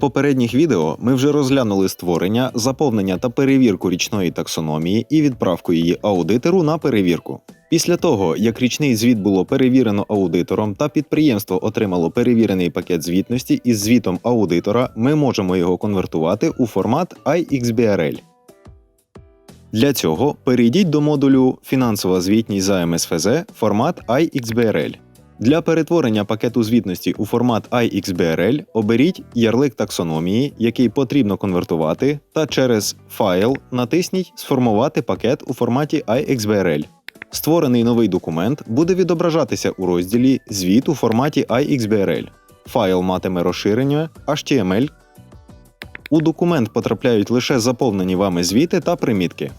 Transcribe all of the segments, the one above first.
попередніх відео ми вже розглянули створення, заповнення та перевірку річної таксономії і відправку її аудитору на перевірку. Після того, як річний звіт було перевірено аудитором та підприємство отримало перевірений пакет звітності із звітом аудитора, ми можемо його конвертувати у формат IXBRL. Для цього перейдіть до модулю Фінансова звітність за МСФЗ формат IXBRL. Для перетворення пакету звітності у формат IXBRL оберіть ярлик таксономії, який потрібно конвертувати, та через Файл натисніть Сформувати пакет у форматі IXBRL. Створений новий документ буде відображатися у розділі Звіт у форматі IXBRL. Файл матиме розширення HTML. У документ потрапляють лише заповнені вами звіти та примітки.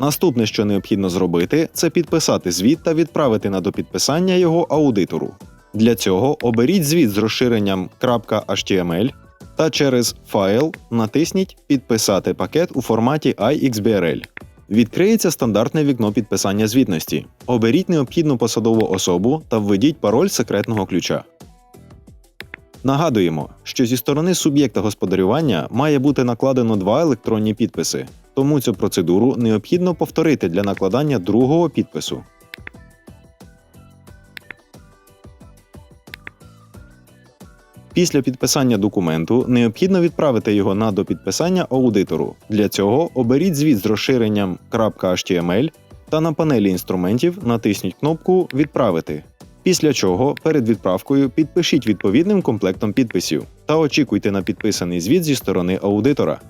Наступне, що необхідно зробити, це підписати звіт та відправити на допідписання його аудитору. Для цього оберіть звіт з розширенням .html та через Файл натисніть Підписати пакет у форматі IXBRL. Відкриється стандартне вікно підписання звітності. Оберіть необхідну посадову особу та введіть пароль секретного ключа. Нагадуємо, що зі сторони суб'єкта господарювання має бути накладено два електронні підписи, тому цю процедуру необхідно повторити для накладання другого підпису. Після підписання документу необхідно відправити його на допідписання аудитору. Для цього оберіть звіт з розширенням .html та на панелі інструментів натисніть кнопку Відправити. Після чого перед відправкою підпишіть відповідним комплектом підписів та очікуйте на підписаний звіт зі сторони аудитора.